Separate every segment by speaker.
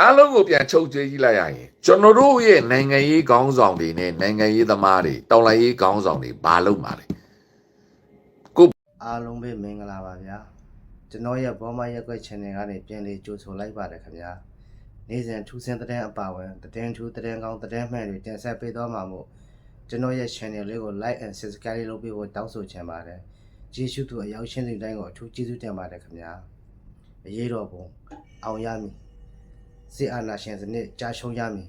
Speaker 1: အားလုံးကိုပြန်ချုပ်ကြည့်ကြည့်လိုက်ရရင်ကျွန်တော်တို့ရဲ့နိုင်ငံရေးခေါင်းဆောင်တွေနဲ့နိုင်ငံရေးသမားတွေတော်လှန်ရေးခေါင်းဆောင်တွေဘာလုပ်မှာလဲ
Speaker 2: အားလုံးပဲမင်္ဂလာပါဗျာကျွန်တော်ရဲ့ဘောမရက်ွက် channel ကနေပြန်လေးကြိုဆိုလိုက်ပါတယ်ခင်ဗျာနေ့စဉ်ထူးဆန်းတဲ့တဲ့အပါအဝင်တဲ့ထူးတဲ့ကောင်းတဲ့မှန်တွေတင်ဆက်ပေးသွားမှာမို့ကျွန်တော်ရဲ့ channel လေးကို like and subscribe လုပ်ပေးဖို့တောင်းဆိုချင်ပါတယ်ကျေးဇူးတူအရောက်ရှင်းတဲ့တိုင်းကိုအထူးကျေးဇူးတင်ပါတယ်ခင်ဗျာအရေးတော်ပုံအောင်ရမည် စစ်အာဏာရှင်စနစ်ကြာရှုံးရမည်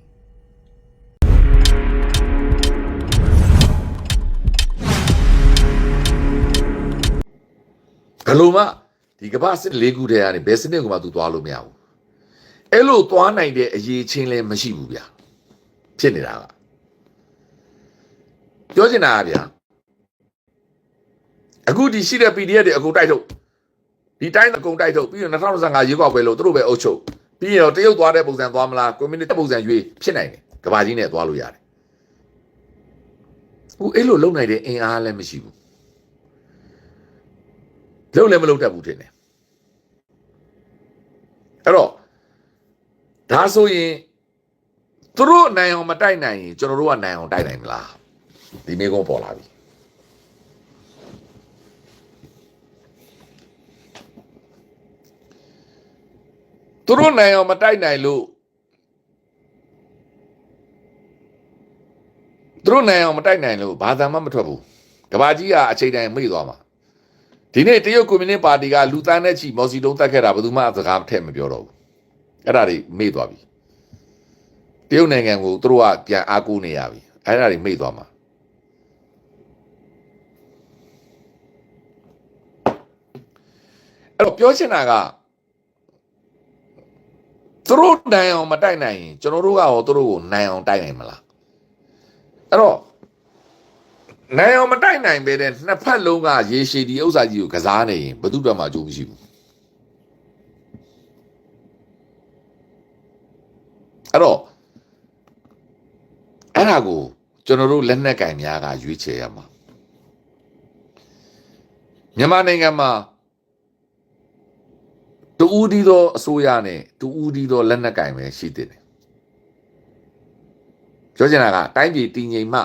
Speaker 1: ဘယ်လိုမှဒီကမ္ဘာစစ်လေးခုတည်းကနေဘယ်စနစ်ကမှသူသွားလို့မရဘူးအဲ့လိုသွားနိုင်တဲ့အရေးချင်းလည်းမရှိဘူးဗျာဖြစ်နေတာကပြောချင်တာကဗျာအခုဒီရှိတဲ့ PDF တွေအကုန်တိုက်ထုတ်ဒီတိုင်းအကုန်တိုက်ထုတ်ပြီးတော့2025ရွေးကောက်ပွဲလို့သူတို့ပဲအုပ်ချုပ် ပြီးတော့တရုတ်သွားတဲ့ပုံစံသွားမလားကွန်မြူနတီပုံစံရွေးဖြစ်နိုင်တယ်ကမ္ဘာကြီးနဲ့သွားလို့ရတယ်ဟိုအဲ့လိုလုံနိုင်တဲ့အင်အားလည်းမရှိဘူးလုံးလည်းမလုံးတတ်ဘူးထင်တယ်အဲ့တော့ဒါဆိုရင်သူတို့နိုင်အောင်မတိုက်နိုင်ရင်ကျွန်တော်တို့ကနိုင်အောင်တိုက်နိုင်မလားဒီမေကုန်းပေါ်လာပြီ သူတို့နိုင်အောင်မတိုက်နိုင်လို့သူတို့နိုင်အောင်မတိုက်နိုင်လို့ဘာသာမှမထွက်ဘူးကဘာကြီးကအချိန်တိုင်းမိသွားမှာဒီနေ့တရုတ်ကွန်မြူနစ်ပါတီကလူတန်းနဲ့ချီမော်စီတုံးတက်ခဲ့တာဘယ်သူမှစကားထည့်မပြောတော့ဘူးအဲ့ဒါတွေမေ့သွားပြီတရုတ်နိုင်ငံကိုသူတို့ကပြန်အားကိုးနေရပြီအဲ့ဒါတွေမေ့သွားမှာအဲ့တော့ပြောချင်တာက သူတို့နိုင်အောင်မတိုက်နိုင်ရင်ကျွန်တော်တို့ကရောသူတို့ကိုနိုင်အောင်တိုက်နိုင်မလားအဲ့တော့နိုင်အောင်မတိုက်နိုင်ပဲတဲ့နှစ်ဖက်လုံးကရေရှည်ဒီဥစ္စာကြီးကိုကစားနေရင်ဘယ်သူတော့မှအကျိုးမရှိဘူးအဲ့တော့အဲ့ဒါကိုကျွန်တော်တို့လက်နက်ကင်များကရွေးချယ်ရမှာမြန်မာနိုင်ငံမှာ တူဦးဒီသောအစိုးရနဲ့တူဦးဒီသောလက်နက်ကင်ပဲရှိသေးတယ်ပြောချင်တာကတိုင်းပြည်တည်ငြိမ်မှ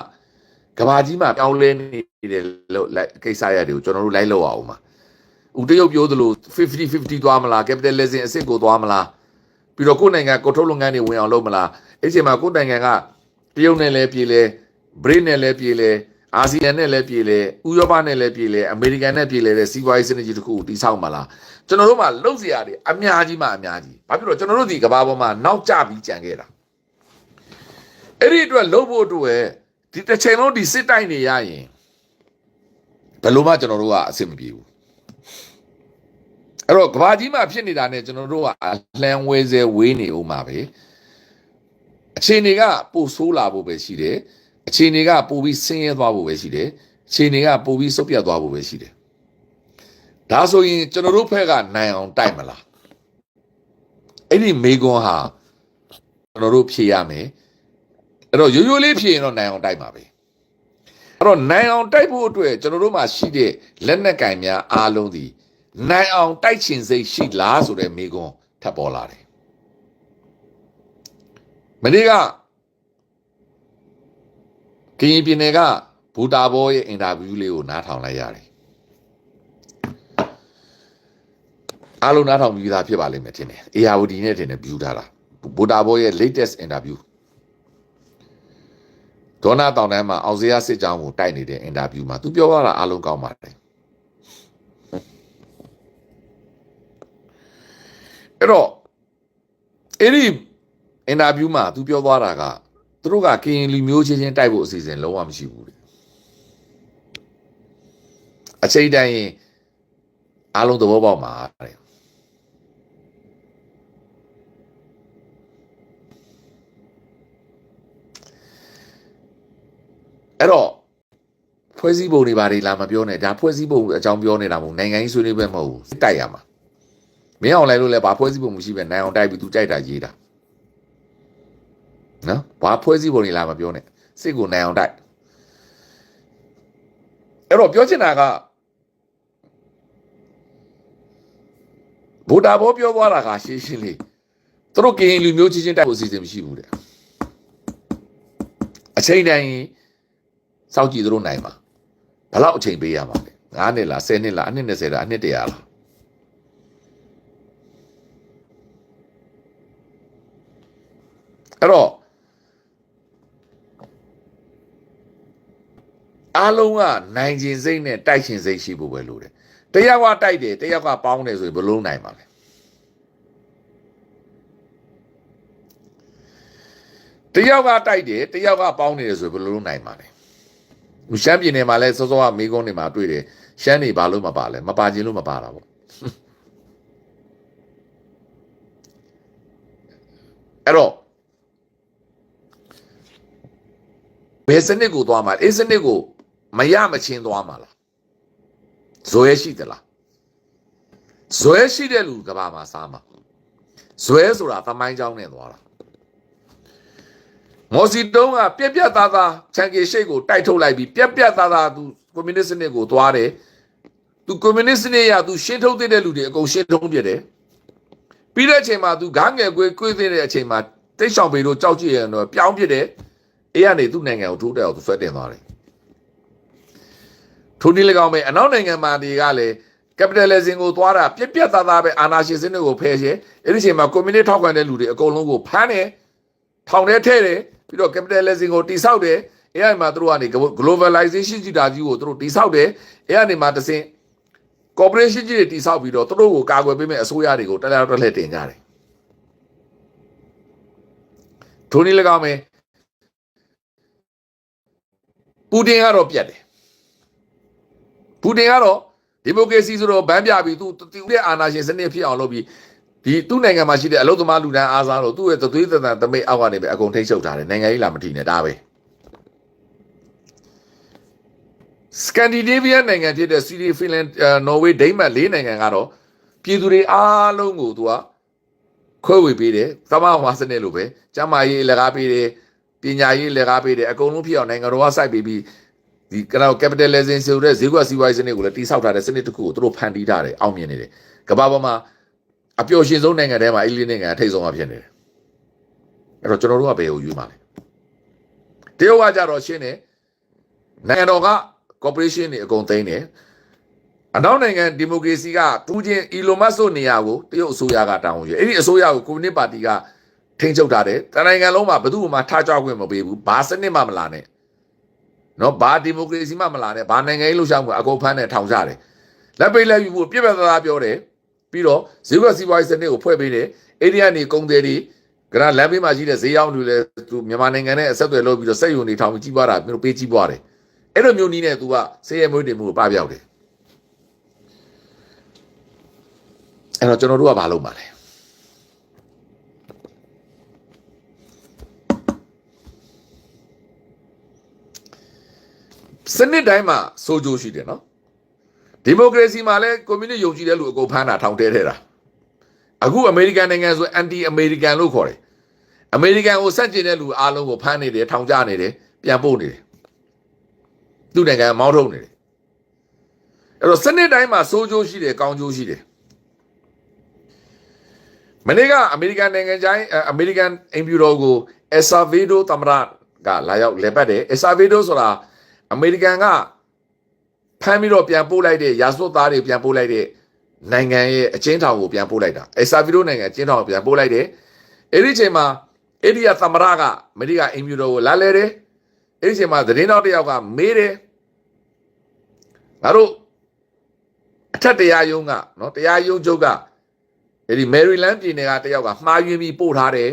Speaker 1: ကဘာကြီးမှာပြောင်းလဲနေတယ်လို့လိုက်ကိစ္စရတယ်ကိုကျွန်တော်တို့လိုက်လို့အောင်ပါဦးတရုတ်ပြောသလို50 50သွားမလား capitalism အစ်စ်ကိုသွားမလားပြီးတော့ကိုယ်နိုင်ငံကိုထုတ်လုပ်ငန်းတွေဝင်အောင်လုပ်မလားအဲ့ဒီမှာကိုယ်နိုင်ငံကတရုတ်နဲ့လည်းပြည်လဲဘရိနဲ့လည်းပြည်လဲအာဆီယံနဲ့လည်းပြည်လဲဥရောပနဲ့လည်းပြည်လဲအမေရိကန်နဲ့ပြည်လဲတဲ့စီးပွားရေးစနစ်ကြီးတစ်ခုကိုတည်ဆောက်မလား ကျွန်တော်တို့မှာလုံစရာတွေအများကြီးမှအများကြီးဘာဖြစ်လို့ကျွန်တော်တို့ဒီကဘာပေါ်မှာနောက်ကျပြီးကြံခဲ့တာအဲ့ဒီအတွက်လုံဖို့အတွက်ဒီတစ်ချိန်လုံးဒီစစ်တိုက်နေရရင်ဘယ်လိုမှကျွန်တော်တို့ကအဆင်မပြေဘူးအဲ့တော့ကဘာကြီးမှာဖြစ်နေတာနဲ့ကျွန်တော်တို့ကအလှမ်းဝဲစဲဝေးနေဦးမှာပဲအခြေအနေကပိုဆိုးလာဖို့ပဲရှိတယ်အခြေအနေကပိုပြီးဆင်းရဲသွားဖို့ပဲရှိတယ်အခြေအနေကပိုပြီးဆုတ်ပြတ်သွားဖို့ပဲရှိတယ် ဒါဆိုရင်ကျွန်တော်တို့ဖက်ကနိုင်အောင်တိုက်မလားအဲ့ဒီမေကွန်ဟာကျွန်တော်တို့ဖြေရမယ်အဲ့တော့ရိုးရိုးလေးဖြစ်ရင်တော့နိုင်အောင်တိုက်ပါပဲအဲ့တော့နိုင်အောင်တိုက်ဖို့အတွက်ကျွန်တော်တို့မှာရှိတဲ့လက်နက်ကင်များအားလုံးဒီနိုင်အောင်တိုက်ချင်စိတ်ရှိလားဆိုတဲ့မေးခွန်းထပ်ပေါ်လာတယ်မနေ့ကကရင်ပြည်နယ်ကဘူတာဘောရဲ့အင်တာဗျူးလေးကိုနားထောင်လိုက်ရတယ် အားလုံးနားထောင်ပြီးသားဖြစ်ပါလိမ့်မယ်ထင်တယ် ARD နဲ့ထင်တယ်ဗျူးထားတာဘူတာဘောရဲ့ latest interview ဒေါနာတောင်တန်းမှာအောင်စရာစစ်ကြောင်းကိုတိုက်နေတဲ့အင်တာဗျူးမှာသူပြောရတာအားလုံးကောင်းပါတယ်အဲ့တော့အဲ့ဒီအင်တာဗျူးမှာသူပြောသွားတာကသူတို့ကကရင်လူမျိုးချင်းချင်းတိုက်ဖို့အစီအစဉ်လုံးဝမရှိဘူးလေအချိန်တိုင်းရင်အားလုံးသဘောပေါက်မှာတဲ့ အဲ့တော့ဖွဲ့စည်းပုံတွေဘာတွေလာမပြောနဲ့ဒါဖွဲ့စည်းပုံအကြောင်းပြောနေတာမဟုတ်နိုင်ငံရေးဆွေးနွေးပွဲမဟုတ်ဘူးတိုက်ရမှာမင်းအောင်လိုက်လို့လည်းဘာဖွဲ့စည်းပုံမရှိပဲနိုင်အောင်တိုက်ပြီးသူကြိုက်တာရေးတာနော်ဘာဖွဲ့စည်းပုံတွေလာမပြောနဲ့စစ်ကိုနိုင်အောင်တိုက်အဲ့တော့ပြောချင်တာကဗိုလ်တာဘောပြောသွားတာကရှင်းရှင်းလေးသူတို့ကရင်လူမျိုးချင်းချင်းတိုက်ဖို့အစီအစဉ်မရှိဘူးတဲ့အချိန်တိုင်း စောင့်ကြည့်သူတို့နိုင်မှာဘယ်လောက်အချိန်ပေးရမှာလဲ9နှစ်လား10နှစ်လားအနှစ်20လားအနှစ်100လားအဲ့တော့အားလုံးကနိုင်ခြင်းစိတ်နဲ့တိုက်ခြင်းစိတ်ရှိဖို့ပဲလိုတယ်တယောက်ကတိုက်တယ်တယောက်ကပေါင်းတယ်ဆိုရင်ဘယ်လုံးနိုင်မှာလဲတယောက်ကတိုက်တယ်တယောက်ကပေါင်းနေတယ်ဆိုရင်ဘယ်လိုလုပ်နိုင်မှာလဲ ရှမ်းပြည်နယ်မှာလဲစောစောကမေကုန်းနေမှာတွေ့တယ်ရှမ်းနေဘာလို့မပါလဲမပါခြင်းလို့မပါတာပေါ့အဲ့တော့ဘယ်စနစ်ကိုသွားမှာလဲအဲ့စနစ်ကိုမရမချင်းသွားမှာလားဇွဲရှိသလားဇွဲရှိတဲ့လူကဘာမှာစားမှာဇွဲဆိုတာသမိုင်းကြောင်းနဲ့သွားတာ မော်စီတုံးကပြက်ပြက်သားသားချန်ကီရှိတ်ကိုတိုက်ထုတ်လိုက်ပြီးပြက်ပြက်သားသားသူကွန်မြူနစ်စနစ်ကိုသွားတယ်သူကွန်မြူနစ်စနစ်ရသူရှင်းထုတ်တဲ့လူတွေအကုန်ရှင်းထုတ်ပြတယ်ပြီးတဲ့အချိန်မှာသူဂန်းငယ်ကွေးကွေးတဲ့အချိန်မှာတိတ်ဆောင်ပေတို့ကြောက်ကြည့်ရတော့ပြောင်းပြတယ်အေးကနေသူ့နိုင်ငံကိုထိုးတက်အောင်သူဆွဲတင်သွားတယ်ထိုနည်း၎င်းပဲအနောက်နိုင်ငံမှာတွေကလည်း capitalism ကိုသွားတာပြက်ပြက်သားသားပဲအာဏာရှင်စနစ်ကိုဖယ်ရှင်းအဲ့ဒီအချိန်မှာ communist ထောက်ခံတဲ့လူတွေအကုန်လုံးကိုဖမ်းတယ်ထောင်ထဲထည့်တယ် ပြီးတော့ capitalism ကိုတိဆောက်တယ်အဲ့ဒီမှာသူတို့ကနေ globalization ကြီးတာကြီးကိုသူတို့တိဆောက်တယ်အဲ့ဒီမှာတစ်စင် corporation ကြီးတွေတိဆောက်ပြီးတော့သူတို့ကိုကာကွယ်ပေးမဲ့အစိုးရတွေကိုတက်တက်တက်လှည့်တင်ကြတယ်ထိုနည်း၎င်းပဲပူတင်ကတော့ပြတ်တယ်ပူတင်ကတော့ဒီမိုကရေစီဆိုတော့ဗန်းပြပြီးသူသူရဲ့အာဏာရှင်စနစ်ဖြစ်အောင်လုပ်ပြီး ဒီသူ့နိုင်ငံမှာရှိတဲ့အလုသမားလူဒန်းအားစားလို့သူ့ရဲ့သွေးသက်တန်တမိတ်အောက်ကနေပဲအကုန်ထိတ်ချုပ်ထားတယ်နိုင်ငံကြီးလာမထီနဲ့ဒါပဲစကန်ဒီနေးဗီးယားနိုင်ငံဖြစ်တဲ့ဆွီဒင်ဖင်လန်နော်ဝေးဒိန်းမတ်လေးနိုင်ငံကတော့ပြည်သူတွေအားလုံးကိုသူကခွဲဝေပေးတယ်သမဝါစနစ်လိုပဲကျမ်းမာရေးလက်ကားပေးတယ်ပညာရေးလက်ကားပေးတယ်အကုန်လုံးဖြစ်အောင်နိုင်ငံတော်ကစိုက်ပေးပြီးဒီကတော့ capitalism ဆိုတဲ့ဈေးကွက်စီးပွားရေးစနစ်ကိုလည်းတိဆောက်ထားတဲ့စနစ်တစ်ခုကိုသူတို့ဖန်တီးထားတယ်အောင်မြင်နေတယ်ကမ္ဘာပေါ်မှာ အပျော်ရှင်ဆုံးနိုင်ငံထဲမှာအီလီနိုင်ငံထိတ်ဆုံးအဖြစ်နေတယ်အဲ့တော့ကျွန်တော်တို့ကဘယ်ကိုယူမှာလဲတရုတ်ကကြတော့ရှင်းတယ်နိုင်ငံတော်က corporation တွေအကုန်သိမ်းတယ်အနောက်နိုင်ငံဒီမိုကရေစီကပူချင်းအီလိုမတ်ဆိုနေရာကိုတရုတ်အစိုးရကတောင်းယူအဲ့ဒီအစိုးရကိုကွန်မြူနစ်ပါတီကထိန်းချုပ်ထားတယ်တနိုင်ငံလုံးမှာဘယ်သူမှထားကြခွင့်မပေးဘူးဘာစနစ်မှမလာနဲ့နော်ဘာဒီမိုကရေစီမှမလာနဲ့ဘာနိုင်ငံရေးလှုပ်ရှားမှုအကုန်ဖမ်းနဲ့ထောင်ကြတယ်လက်ပိတ်လက်ယူဖို့ပြည့်ပြတ်သားသားပြောတယ် ပြီးတော့ဈေးကွက်စီးပွားရေးစနစ်ကိုဖွဲ့ပေးတယ်အိန္ဒိယနေကုန်တယ်ဒီကရလမ်းဘေးမှာရှိတဲ့ဈေးရောင်းတွေလည်းသူမြန်မာနိုင်ငံနဲ့အဆက်အသွယ်လုပ်ပြီးတော့စက်ယုံတွေထောင်ပြီးကြီးပွားတာမျိုးပေးကြီးပွားတယ်အဲ့လိုမျိုးနီးနဲ့ तू ကဆေးရမွေးတင်မှုကိုပပြောက်တယ်အဲ့တော့ကျွန်တော်တို့ကဘာလုပ်မှာလဲစနစ်တိုင်းမှာစိုးကြိုးရှိတယ်နော် ဒီမိုကရေစီမှာလည်းကွန်မြူနစ်ယုံကြည်တဲ့လူအကုန်ဖမ်းတာထောင်ထဲထဲတာအခုအမေရိကန်နိုင်ငံဆိုအန်တီအမေရိကန်လို့ခေါ်တယ်အမေရိကန်ကိုစန့်ကျင်တဲ့လူအားလုံးကိုဖမ်းနေတယ်ထောင်ချနေတယ်ပြန်ပို့နေတယ်သူ့နိုင်ငံမောင်းထုတ်နေတယ်အဲ့တော့စနစ်တိုင်းမှာစိုးကြိုးရှိတယ်ကောင်းကြိုးရှိတယ်မနေ့ကအမေရိကန်နိုင်ငံခြားရေးအမေရိကန်အင်ဖြူတော်ကိုအက်ဆာဗေဒိုသမရကလာရောက်လဲပတ်တယ်အက်ဆာဗေဒိုဆိုတာအမေရိကန်က ဖမ်းပြီးတော့ပြန်ပို့လိုက်တဲ့ရာဇဝတ်သားတွေပြန်ပို့လိုက်တဲ့နိုင်ငံရဲ့အချင်းထောင်ကိုပြန်ပို့လိုက်တာအက်ဆာဗေဒိုနိုင်ငံအချင်းထောင်ကိုပြန်ပို့လိုက်တယ်အဲ့ဒီချိန်မှာအဲ့ဒီကသမရကအမေရိကန်အင်ဖြူတော်ကိုလာလဲတယ်အဲ့ဒီချိန်မှာသတင်းတော်တစ်ယောက်ကမေးတယ်ငါတို့အထက်တရားရုံးကနော်တရားရုံးချုပ်ကအဲ့ဒီမယ်ရီလန်းပြည်နယ်ကတယောက်ကမှားယွင်းပြီးပို့ထားတယ်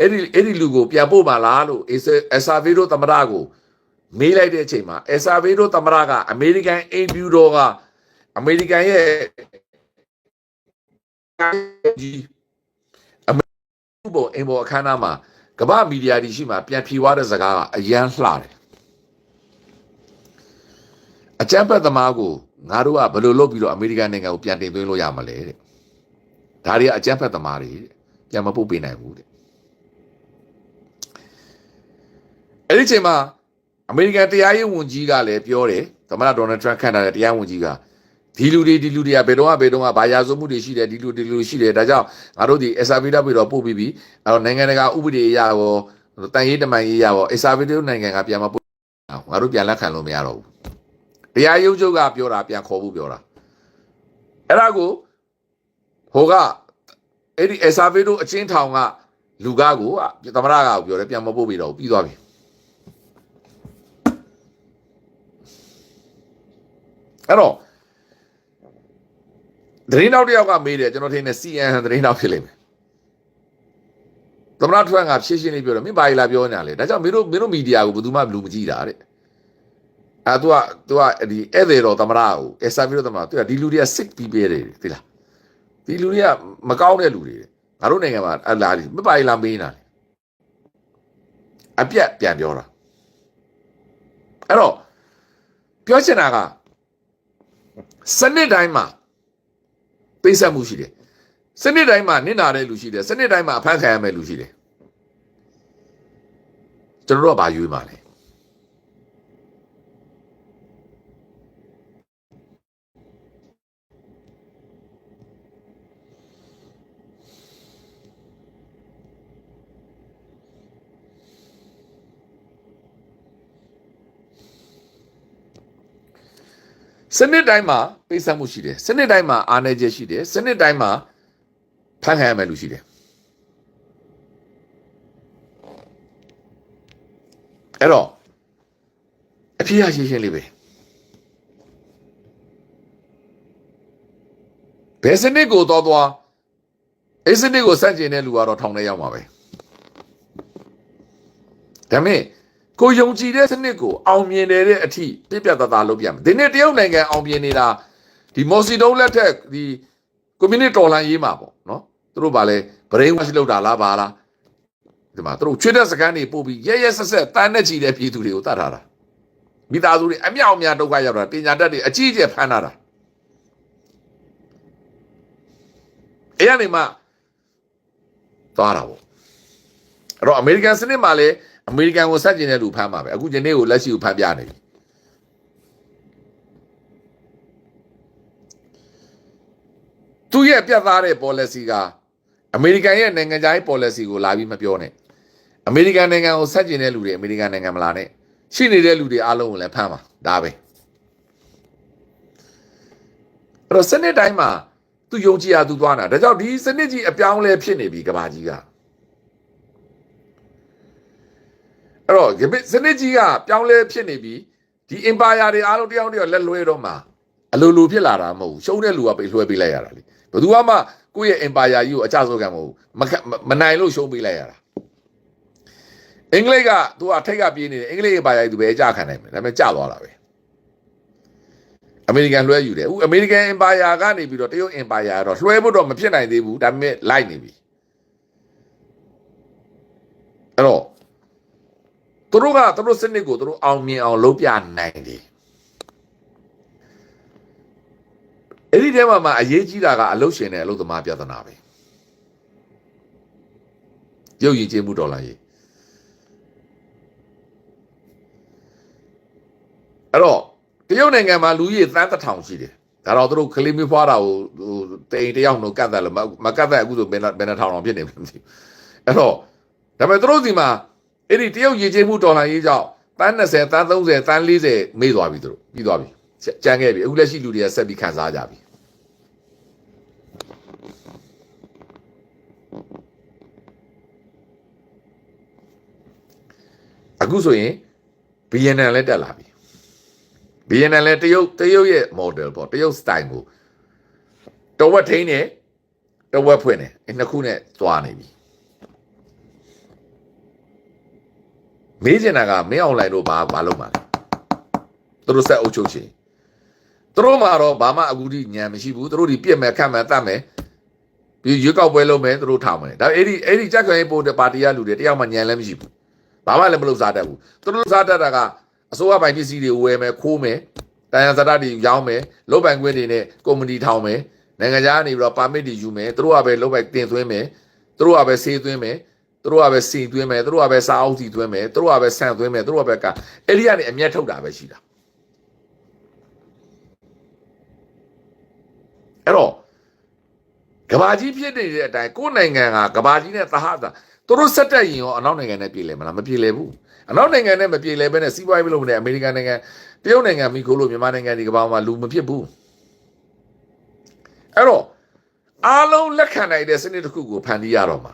Speaker 1: အဲ့ဒီအဲ့ဒီလူကိုပြန်ပို့ပါလားလို့အက်ဆာဗေဒိုသမရကို မေးလိုက်တဲ့အချိန်မှာအက်ဆာဗေဒိုသမရကအမေရိကန်အင်ဖြူတော်ကအမေရိကန်ရဲ့ကြီးအမေဘောအင်ဘောအခမ်းအနားမှာကမ္ဘာမီဒီယာတွေရှိမှပြန်ဖြေသွားတဲ့စကားကအရန်လှတယ်အကြမ်းဖက်သမားကိုငါတို့ကဘယ်လိုလုပ်ပြီးတော့အမေရိကန်နိုင်ငံကိုပြန်တင်သွင်းလို့ရမလဲတဲ့ဒါတွေကအကြမ်းဖက်သမားတွေတဲ့ပြန်မပုတ်ပေးနိုင်ဘူးတဲ့အဲ့ဒီချိန်မှာ အမေရိကန်တရားရေးဝန်ကြီးကလည်းပြောတယ်သမ္မတဒေါ်နယ်ထရန့်ခန့်ထားတဲ့တရားဝန်ကြီးကဒီလူတွေဒီလူတွေကဘယ်တော့မှဘယ်တော့မှဘာရာဇဝမှုတွေရှိတယ်ဒီလူဒီလူရှိတယ်ဒါကြောင့်ငါတို့ဒီ SRV တော့ပြီးတော့ပို့ပြီးပြီအဲ့တော့နိုင်ငံတကာဥပဒေအရရောတန်ရေးတမန်ရေးရရော SRV တို့နိုင်ငံကပြန်မပို့ငါတို့ပြန်လက်ခံလို့မရတော့ဘူးတရားရုံးချုပ်ကပြောတာပြန်ခေါ်ဖို့ပြောတာအဲ့ဒါကိုဟိုကအဲ့ဒီ SRV တို့အချင်းထောင်ကလူကားကိုသမရကပြောတယ်ပြန်မပို့ပြီးတော့ပြီးသွားပြီ အဲ့တော့သတင်းနောက်တစ်ယောက်ကမေးတယ်ကျွန်တော်ထင်တယ် CNN သတင်းနောက်ဖြစ်လိမ့်မယ်သမရထွန်းကဖြည့်ရှင်းလေးပြောတယ်မင်းဘာကြီးလာပြောနေတာလဲဒါကြောင့်မင်းတို့မင်းတို့မီဒီယာကိုဘယ်သူမှလူမကြည့်တာတဲ့အဲသူကသူကဒီဧည့်သည်တော်သမရကိုအဲစာပြီးတော့သမရသူကဒီလူတွေက sick people တွေသိလားဒီလူတွေကမကောင်းတဲ့လူတွေငါတို့နိုင်ငံမှာအလားဒီမပါကြီးလာမင်းတာလေအပြက်ပြန်ပြောတာအဲ့တော့ပြောချင်တာက စနစ်တိုင်းမှာပိတ်ဆက်မှုရှိတယ်စနစ်တိုင်းမှာနစ်နာတဲ့လူရှိတယ်စနစ်တိုင်းမှာအဖမ်းခံရမယ့်လူရှိတယ်ကျွန်တော်တို့ကဘာရွေးမှာလဲ စနစ်တိုင်းမှာပိတ်ဆက်မှုရှိတယ်စနစ်တိုင်းမှာအာဏာချက်ရှိတယ်စနစ်တိုင်းမှာဖမ်းခံရမယ့်လူရှိတယ်အဲ့တော့အဖြစ်အရှင်းရှင်းလေးပဲဘယ်စနစ်ကိုတော့သွားအဲ့စနစ်ကိုစန့်ကျင်တဲ့လူကတော့ထောင်ထဲရောက်မှာပဲဒါပေမဲ့ ကိုယုံကြည်တဲ့စနစ်ကိုအောင်မြင်နေတဲ့အထိပြပြတသားလုပ်ပြမယ်ဒီနေ့တရုတ်နိုင်ငံအောင်မြင်နေတာဒီမော်စီတုံးလက်ထက်ဒီကွန်မြူနတီတော်လှန်ရေးမှာပေါ့နော်သူတို့ဗာလဲဗရိန်းဝါရှလုပ်တာလားဗာလားဒီမှာသူတို့ချွေးတဲ့စကန်တွေပို့ပြီးရဲရဲဆက်ဆက်တန်းနဲ့ချီတဲ့ပြည်သူတွေကိုတတ်ထားတာမိသားစုတွေအမြောက်အများဒုက္ခရောက်တာပညာတတ်တွေအကြီးအကျယ်ဖမ်းထားတာအဲ့ရနေမှာသွားတာပေါ့အဲ့တော့အမေရိကန်စနစ်မှာလည်း အမေရိကန်ကိုစက်ကျင်တဲ့လူဖမ်းပါပဲအခုဒီနေ့ကိုလက်ရှိကိုဖမ်းပြနေပြီသူ့ရဲ့ပြတ်သားတဲ့ policy ကအမေရိကန်ရဲ့နိုင်ငံခြားရေး policy ကိုလာပြီးမပြောနဲ့အမေရိကန်နိုင်ငံကိုစက်ကျင်တဲ့လူတွေအမေရိကန်နိုင်ငံမလာနဲ့ရှိနေတဲ့လူတွေအားလုံးကိုလည်းဖမ်းပါဒါပဲအဲ့တော့စနစ်တိုင်းမှာသူယုံကြည်ရသူသွားတာဒါကြောင့်ဒီစနစ်ကြီးအပြောင်းလဲဖြစ်နေပြီကဘာကြီးက အဲ့တော့ဒီစနစ်ကြီးကပြောင်းလဲဖြစ်နေပြီဒီ empire တွေအားလုံးတယောက်တယောက်လက်လွဲတော့မှအလိုလိုဖြစ်လာတာမဟုတ်ဘူးရှုံးတဲ့လူကပဲလွှဲပေးလိုက်ရတာလေဘယ်သူမှကိုယ့်ရဲ့ empire ကြီးကိုအကြဆုံးကမဟုတ်ဘူးမခမမနိုင်လို့ရှုံးပေးလိုက်ရတာအင်္ဂလိပ်ကသူကထိတ်ကပြေးနေတယ်အင်္ဂလိပ်ရဲ့ empire ကြီးသူပဲအကြခံနိုင်မယ်ဒါပေမဲ့ကြသွားတာပဲအမေရိကန်လွှဲယူတယ်အခုအမေရိကန် empire ကနေပြီးတော့တရုတ် empire ကတော့လွှဲဖို့တော့မဖြစ်နိုင်သေးဘူးဒါပေမဲ့လိုက်နေပြီအဲ့တော့ သူတို့ကသူတို့စနစ်ကိုသူတို့အောင်မြင်အောင်လုပ်ပြနိုင်တယ်အဲ့ဒီတဲမှာမှာအရေးကြီးတာကအလုတ်ရှင်နဲ့အလုတ်သမားပြဿနာပဲရုပ်ရည်ချင်းမှုဒေါ်လာရေးအဲ့တော့တရုတ်နိုင်ငံမှာလူကြီးသန်းတစ်ထောင်ရှိတယ်ဒါတော့သူတို့ကလေးမဖွားတာကိုဟိုတိန်တယောက်တော့ကတ်တယ်လို့မကတ်တဲ့အခုဆိုဘယ်ဘယ်နှထောင်အောင်ဖြစ်နေပြီမသိဘူးအဲ့တော့ဒါပေမဲ့သူတို့စီမှာ အဲ့ဒီတရုတ်ရေချင်းမှုတော်လှန်ရေးကြောင့်တန်း20တန်း30တန်း40မေ့သွားပြီသူတို့ပြီးသွားပြီကြမ်းခဲ့ပြီအခုလက်ရှိလူတွေကဆက်ပြီးခံစားကြပြီအခုဆိုရင် BNN လည်းတက်လာပြီ BNN လည်းတရုတ်တရုတ်ရဲ့ model ပေါ့တရုတ် style ကိုတဝက်ထိန်းနေတဝက်ဖွင့်နေအဲ့နှစ်ခုနဲ့သွားနေပြီ မေးချင်တာကမင်းအောင်လိုက်တို့ဘာဘာလုပ်မှာလဲသူတို့ဆက်အုပ်ချုပ်ချင်းသူတို့မှာတော့ဘာမှအခုထိညံမရှိဘူးသူတို့ဒီပြက်မယ်ခတ်မယ်တတ်မယ်ပြီးရွေးကောက်ပွဲလုပ်မယ်သူတို့ထောင်မယ်ဒါအဲ့ဒီအဲ့ဒီကြက်ခွေပို့တဲ့ပါတီကလူတွေတယောက်မှညံလည်းမရှိဘူးဘာမှလည်းမလုပ်စားတတ်ဘူးသူတို့စားတတ်တာကအစိုးရပိုင်ပစ္စည်းတွေဝယ်မယ်ခိုးမယ်တန်ရန်စတာတွေရောင်းမယ်လုတ်ပိုင်ခွင့်တွေနဲ့ကုမ္ပဏီထောင်မယ်နိုင်ငံခြားကနေပြီးတော့ပါမစ်တွေယူမယ်သူတို့ကပဲလုတ်ပိုင်တင်သွင်းမယ်သူတို့ကပဲဆေးသွင်းမယ် သူတို့ကပဲစီသွင်းမယ်သူတို့ကပဲစားအုပ်စီသွင်းမယ်သူတို့ကပဲဆန်သွင်းမယ်သူတို့ကပဲကအဲ့ဒီကနေအမျက်ထုတ်တာပဲရှိတာကဘာကြီးဖြစ်နေတဲ့အတိုင်းကိုယ်နိုင်ငံကကဘာကြီးနဲ့သဟတာသူတို့ဆက်တက်ရင်ရောအနောက်နိုင်ငံနဲ့ပြည်လဲမလားမပြည်လဲဘူးအနောက်နိုင်ငံနဲ့မပြည်လဲဘဲနဲ့စီးပွားရေးမလုပ်နဲ့အမေရိကန်နိုင်ငံတရုတ်နိုင်ငံမိခိုးလို့မြန်မာနိုင်ငံဒီကဘာမှာလူမဖြစ်ဘူးအဲ့တော့အားလုံးလက်ခံနိုင်တဲ့စနစ်တစ်ခုကိုဖန်တီးရတော့မှာ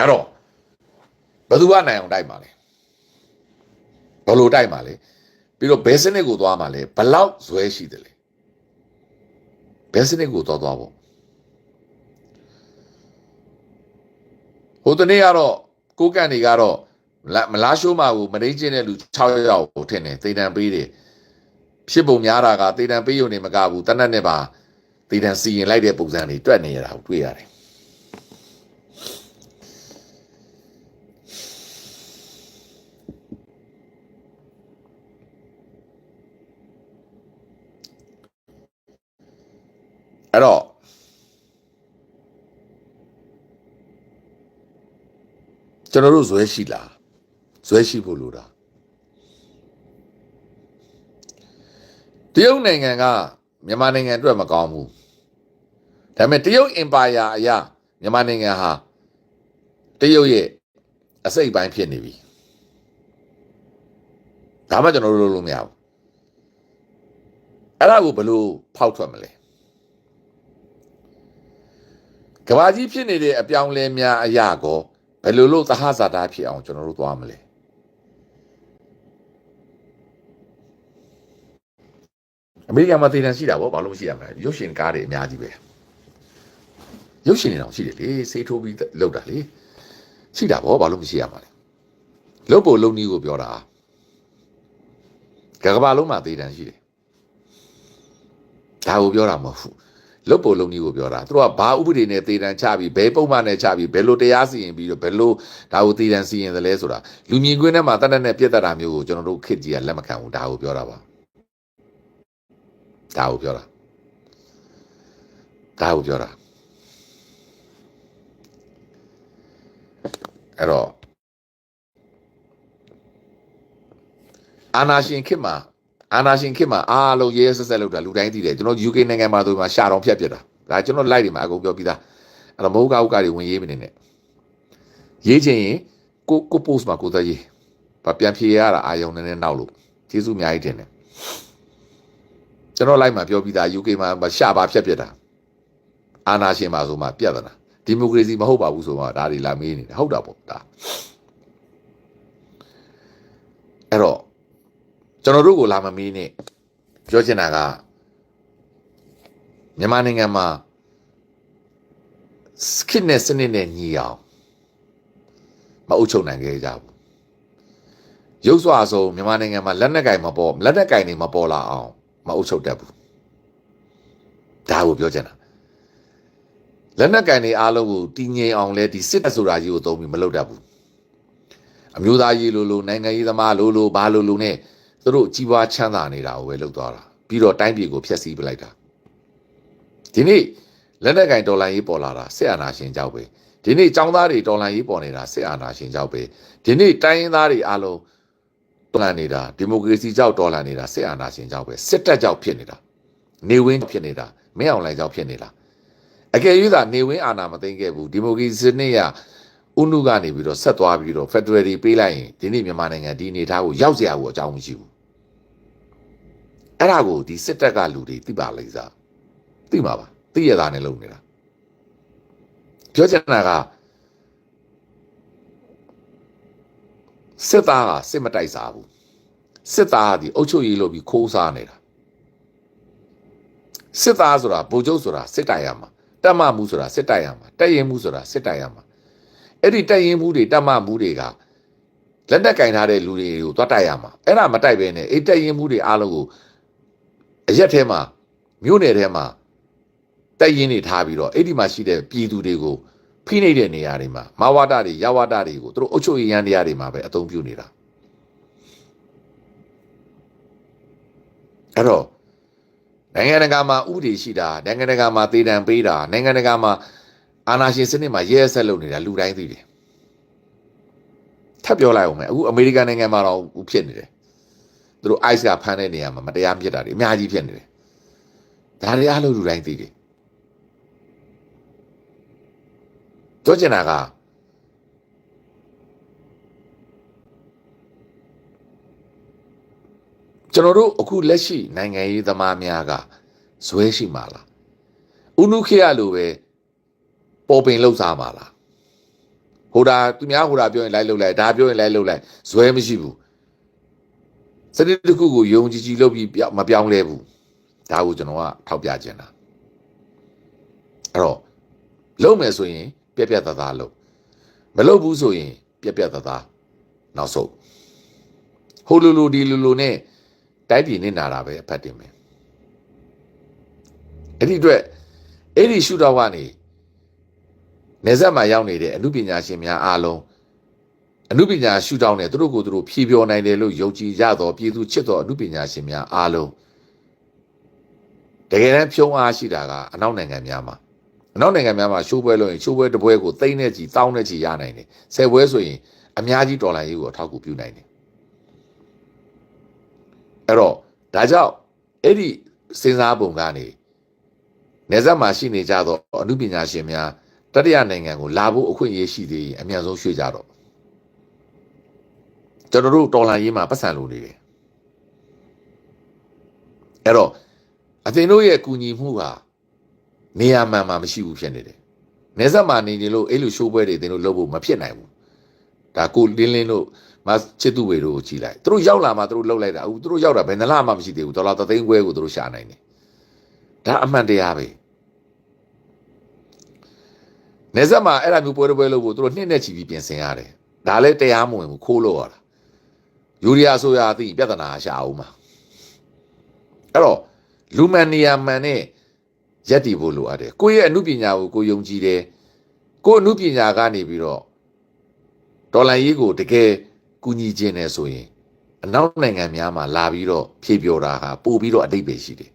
Speaker 1: အဲ့တော့ဘယ်သူကနိုင်အောင်တိုက်မှာလဲဘယ်လိုတိုက်မှာလဲပြီးတော့ဘယ်စနစ်ကိုသွားမှာလဲဘယ်လောက်ဇွဲရှိတယ်လဲဘယ်စနစ်ကိုသွားသွားဖို့ဟိုတနေ့ကတော့ကိုကန့်တွေကတော့လာမလားရှိုးမှာကိုမရင်းချင်းတဲ့လူ6ယောက်ကိုထင်တယ်တေတံပေးတယ်ဖြစ်ပုံများတာကတေတံပေးရုံနေမကဘူးတနက်နဲ့ပါတေတံစီရင်လိုက်တဲ့ပုံစံတွေတွက်နေရတာကိုတွေ့ရတယ် အဲ့တော့ကျွန်တော်တို့ဇွဲရှိလားဇွဲရှိဖို့လိုတာတရုတ်နိုင်ငံကမြန်မာနိုင်ငံအတွက်မကောင်းဘူးဒါပေမဲ့တရုတ်အင်ပါယာအရာမြန်မာနိုင်ငံဟာတရုတ်ရဲ့အစိတ်အပိုင်းဖြစ်နေပြီဒါမှကျွန်တော်တို့လုပ်လို့မရဘူးအဲ့ဒါကိုဘယ်လိုဖောက်ထွက်မလဲ ကဘာကြီးဖြစ်နေတဲ့အပြောင်းလဲများအရာကိုဘယ်လိုလုပ်သဟဇာတာဖြစ်အောင်ကျွန်တော်တို့သွားမလဲအမေရိကန်မှာတည်တံရှိတာဗောဘာလို့မရှိရမလဲရုပ်ရှင်ကားတွေအများကြီးပဲရုပ်ရှင်တွေတော့ရှိတယ်လေစေးထိုးပြီးလောက်တာလေရှိတာဗောဘာလို့မရှိရမှာလဲလုတ်ဖို့လုံနီးကိုပြောတာကကဘာလုံးမှာတည်တံရှိတယ်ဒါကိုပြောတာမဟုတ်ဘူး လုတ်ပေါ်လုံးကြီးကိုပြောတာသူတို့ကဘာဥပဒေနဲ့သေတံချပြီးဘယ်ပုံမှန်နဲ့ချပြီးဘယ်လိုတရားစီရင်ပြီးတော့ဘယ်လိုဒါကိုသေတံစီရင်သလဲဆိုတာလူမြင်ကွင်းထဲမှာတတ်တတ်နဲ့ပြက်တတ်တာမျိုးကိုကျွန်တော်တို့ခေတ်ကြီးကလက်မခံဘူးဒါကိုပြောတာပါဒါကိုပြောတာဒါကိုပြောတာအဲ့တော့အာနာရှင်ခေတ်မှာ အာနာရှင်ခေတ်မှာအားလုံးရဲရဲဆက်ဆက်လုပ်တာလူတိုင်းသိတယ်ကျွန်တော် UK နိုင်ငံမှာဆိုမှရှာတော်ဖြတ်ပြစ်တာဒါကျွန်တော် live တွေမှာအကုန်ပြောပြီးသားအဲ့တော့မဟုတ်ကဥကတွေဝင်ရေးမနေနဲ့ရေးချင်ရင်ကိုကို post မှာကိုသက်ရေးဗပြန်ဖြေရတာအာယုံနဲ့နောက်လို့ကျေးဇူးအများကြီးတင်တယ်ကျွန်တော် live မှာပြောပြီးသား UK မှာရှာပါဖြတ်ပြစ်တာအာနာရှင်မှာဆိုမှပြတ်တာဒီမိုကရေစီမဟုတ်ပါဘူးဆိုမှဒါတွေလာမေးနေတယ်ဟုတ်တာပေါ့ဒါအဲ့တော့ ကျွန်တော်တို့ကိုလာမမေးနဲ့ပြောချင်တာကမြန်မာနိုင်ငံမှာစကစ်နဲ့စနစ်နဲ့ညီအောင်မအုပ်ချုပ်နိုင်ခဲ့ကြဘူးရုပ်စွာဆုံးမြန်မာနိုင်ငံမှာလက်နက်ကင်မပေါ်လက်နက်ကင်တွေမပေါ်လာအောင်မအုပ်ချုပ်တတ်ဘူးဒါကိုပြောချင်တာလက်နက်ကင်တွေအားလုံးကိုတည်ငြိမ်အောင်လဲဒီစစ်တပ်ဆိုတာကြီးကိုသုံးပြီးမလုပ်တတ်ဘူးအမျိုးသားရေးလိုလိုနိုင်ငံရေးသမားလိုလိုဘာလိုလိုနဲ့ သူတို့ကြီးပွားချမ်းသာနေတာကိုပဲလုပ်သွားတာပြီးတော့တိုင်းပြည်ကိုဖျက်ဆီးပလိုက်တာဒီနေ့လက်နက်ကင်ဒေါ်လာရေးပေါ်လာတာစစ်အာဏာရှင်ကြောက်ပဲဒီနေ့ចောင်းသားတွေဒေါ်လာရေးပေါ်နေတာစစ်အာဏာရှင်ကြောက်ပဲဒီနေ့တိုင်းရင်းသားတွေအားလုံးတော်လှန်နေတာဒီမိုကရေစီကြောက်တော်လှန်နေတာစစ်အာဏာရှင်ကြောက်ပဲစစ်တပ်ကြောက်ဖြစ်နေတာနေဝင်းဖြစ်နေတာမင်းအောင်လှိုင်ကြောက်ဖြစ်နေတာအကယ်၍သာနေဝင်းအာဏာမသိမ်းခဲ့ဘူးဒီမိုကရေစီနစ်ရဥနုကနေပြီးတော့ဆက်သွားပြီးတော့ဖက်ဒရယ်တွေပေးလိုက်ရင်ဒီနေ့မြန်မာနိုင်ငံဒီအနေထားကိုရောက်စရာကိုအကြောင်းမရှိဘူး အဲ့ဒါကိုဒီစစ်တပ်ကလူတွေသိပါလိမ့်စားသိမှာပါသိရတာနဲ့လုပ်နေတာပြောချင်တာကစစ်သားကစစ်မတိုက်စားဘူးစစ်သားကဒီအုပ်ချုပ်ရေးလုပ်ပြီးခိုးစားနေတာစစ်သားဆိုတာဗိုလ်ချုပ်ဆိုတာစစ်တိုက်ရမှာတက်မမှုဆိုတာစစ်တိုက်ရမှာတက်ရင်မှုဆိုတာစစ်တိုက်ရမှာအဲ့ဒီတက်ရင်မှုတွေတက်မမှုတွေကလက်နက်ကင်ထားတဲ့လူတွေကိုသွားတိုက်ရမှာအဲ့ဒါမတိုက်ဘဲနဲ့အဲ့တက်ရင်မှုတွေအားလုံးကို အရက်ထဲမှာမြို့နယ်ထဲမှာတိုက်ရင်တွေထားပြီးတော့အဲ့ဒီမှာရှိတဲ့ပြည်သူတွေကိုဖိနှိပ်တဲ့နေရာတွေမှာမဝါဒတွေရဝါဒတွေကိုသူတို့အုပ်ချုပ်ရေးရန်တရားတွေမှာပဲအသုံးပြုနေတာအဲ့တော့နိုင်ငံတကာမှာဥပဒေရှိတာနိုင်ငံတကာမှာသေတံပေးတာနိုင်ငံတကာမှာအာဏာရှင်စနစ်မှာရဲရဲဆက်လုပ်နေတာလူတိုင်းသိတယ်ထပ်ပြောလိုက်အောင်မယ်အခုအမေရိကန်နိုင်ငံမှာတော့အခုဖြစ်နေတယ် သူတို့ ice ကဖမ်းတဲ့နေရာမှာမတရားဖြစ်တာတွေအများကြီးဖြစ်နေတယ်ဒါတွေအားလုံးလူတိုင်းသိတယ်ပြောချင်တာကကျွန်တော်တို့အခုလက်ရှိနိုင်ငံရေးသမားများကဇွဲရှိမှာလားဥနုခေယလိုပဲပေါ်ပင်လောက်စားမှာလားဟိုဒါသူများဟိုဒါပြောရင်လိုက်လုပ်လိုက်ဒါပြောရင်လိုက်လုပ်လိုက်ဇွဲမရှိဘူး စနစ်တစ်ခုကိုယုံကြည်ကြည်လုပ်ပြီးပြောင်းမပြောင်းလဲဘူးဒါကိုကျွန်တော်ကထောက်ပြခြင်းတာအဲ့တော့လုပ်မယ်ဆိုရင် ပြက်ပြက်သားသားလုပ်မလုပ်ဘူးဆိုရင် ပြက်ပြက်သားသားနောက်ဆုံးဟိုလိုလိုဒီလိုလိုနဲ့တိုက်ပြည်နေနာတာပဲအဖတ်တင်မယ်အဲ့ဒီအတွက်အဲ့ဒီရှုတော့ကနေနေဆက်မှာရောက်နေတဲ့အမှုပညာရှင်များအားလုံး အမှုပညာရှုထောင့်နဲ့သူတို့ကိုယ်သူတို့ဖြေပြောနိုင်တယ်လို့ယုံကြည်ကြတော့ပြည်သူချစ်တော်အမှုပညာရှင်များအားလုံးတကယ်တမ်းဖြုံးအားရှိတာကအနောက်နိုင်ငံများမှာအနောက်နိုင်ငံများမှာရှိုးပွဲလို့ရင်ရှိုးပွဲတစ်ပွဲကိုသိန်းနဲ့ချီတောင်းနဲ့ချီရနိုင်တယ်ဆယ်ပွဲဆိုရင်အများကြီးဒေါ်လာရေးကိုအထောက်အကူပြုနိုင်တယ်အဲ့တော့ဒါကြောင့်အဲ့ဒီစဉ်းစားပုံကနေနေဆက်မှာရှိနေကြတော့အမှုပညာရှင်များတတိယနိုင်ငံကိုလာဖို့အခွင့်အရေးရှိသေးရင်အမြန်ဆုံးရွှေ့ကြတော့ ကျွန်တော်တို့တော်လန်ရေးမှာပတ်စံလိုနေတယ်အဲ့တော့အသင်တို့ရဲ့ကူညီမှုဟာနေရာမှန်မှမရှိဘူးဖြစ်နေတယ်နေဆက်မှာနေနေလို့အဲ့လိုရှိုးပွဲတွေသင်တို့လုပ်ဖို့မဖြစ်နိုင်ဘူးဒါကိုလင်းလင်းတို့မချစ်သူဝေတို့ကိုကြည်လိုက်သူတို့ရောက်လာမှသူတို့လှုပ်လိုက်တာအခုသူတို့ရောက်တာဘယ်နှလမှမရှိသေးဘူးဒေါ်လာသသိန်းခွဲကိုသူတို့ရှာနိုင်တယ်ဒါအမှန်တရားပဲနေဆက်မှာအဲ့ဒါမျိုးပွဲတစ်ပွဲလို့ကိုသူတို့နှစ်နဲ့ချီပြီးပြင်ဆင်ရတယ်ဒါလည်းတရားမဝင်ဘူးခိုးလို့ရတာ ယူရီးယားဆိုရသိပြဿနာရှာအောင်မှာအဲ့တော့လူမန်နီယာမန်နဲ့ရက်တီဖို့လိုအပ်တယ်ကိုယ့်ရဲ့အမှုပညာကိုကိုယုံကြည်တယ်ကိုယ့်အမှုပညာကနေပြီးတော့ဒေါ်လာရေးကိုတကယ်ကူညီခြင်းနဲ့ဆိုရင်အနောက်နိုင်ငံများမှာလာပြီးတော့ဖြေပြောတာဟာပို့ပြီးတော့အတိတ်ပဲရှိတယ်